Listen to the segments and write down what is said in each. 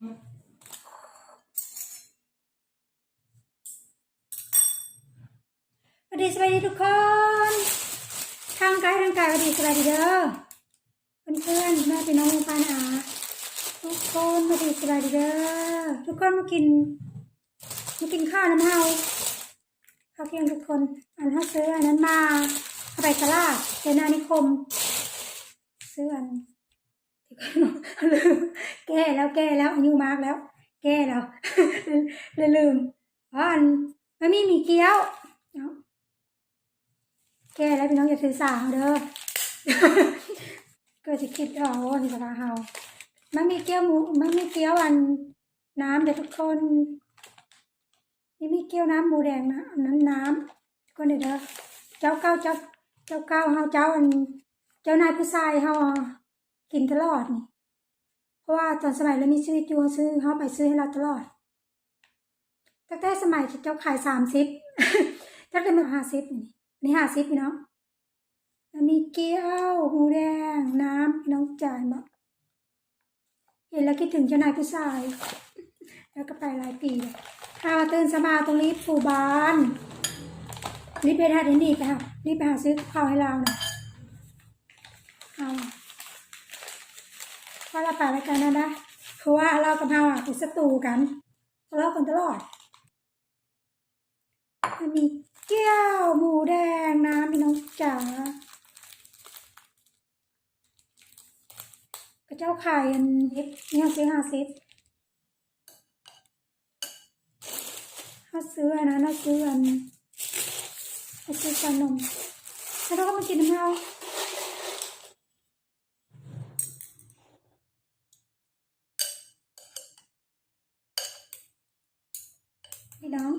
สวัสดีสวัสดีทุกคนทางกายทางกายสวัสดีสวัสดีเด้อเพื่อนๆแม่พี่น้องปานาทุกคนสวัสดีสวัสดีเด้อทุกคนมากินมากินข้าวน้ำเฮาข้าวเที่ยงทุกคนอันถ้าซื้ออันนั้นมาเอาไปตลาดเจนานิคมซื้ออัน ลืมแก้แล้วแก้แล้วอายุมากแล้ว แก้แล้วเลยลืมเพราะอันมันมีมีเกี๊ยวเนาะแก้แล้วพี่น้องอย่าถือสาเอาเด้อก็จะคิดเอาว่านี่สาเฮามันมีเกี๊ยวหมูมันมีเกี๊ยวอันน้ำเดี๋ยวทุกคนนี่มีเกี๊ยวน้ำหมูแดงนะอันนั้นน้ำก็เดี๋ยวเด้อเจ้าเก้าเจ้าเจ้าเก้าเฮาเจ้าอันเจ้านายผู้ชายเฮา กินตลอดนี่ เพราะว่าตอนสมัยเรามีชีวิตอยู่ซื้อเฮาไปซื้อให้เราตลอดตั้งแต่สมัยเจ้าขายสามสิบตั้งแต่มาห้าสิบนี่นี่ห้าสิบพี่น้องแล้วมีเกี๊ยวหูแดง น้ำน้องจ่ายมาเห็นแล้วคิดถึงเจ้านายผู้ชาย แล้วก็ไปหลายปีเลยข้าวตื่นสมาตรงรีบฟูบานรีบไปทานนี่ไปค่ะรีบไปหาซื้อข้าวให้เราหน่อยเอา ถ้าเราไปรายการนั้นนะเพราะว่าเรากับเราอะเป็นศัตรูกันทะเลาะกันตลอดมันมีเกี๊ยวหมูแดงน้ำพี่น้องจ๋ากระเจ้าไข่อันเฮ็ดเนี่ยซื้อห้าสิบถ้าซื้ออันนั้นถ้าซื้ออันถ้าซื้อขนมแล้วเราก็มากินน้ำเรา พี่น้อง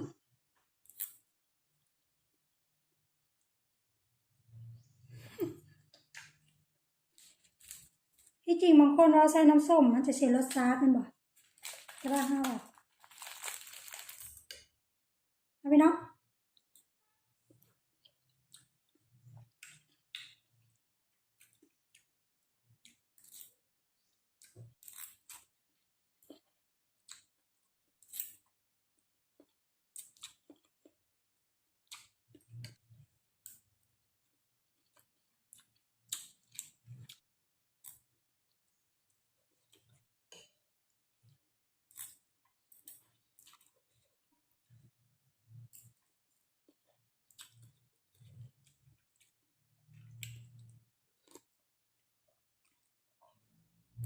ที่จริงบางคนเราใส่น้ำส้มมันจะเสียรสชาติมันบ่แต่ว่าห้าบาทเอา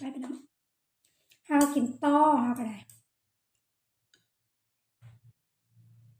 ได้ไปไปเนาะห้ากินต้อห้าก็ได้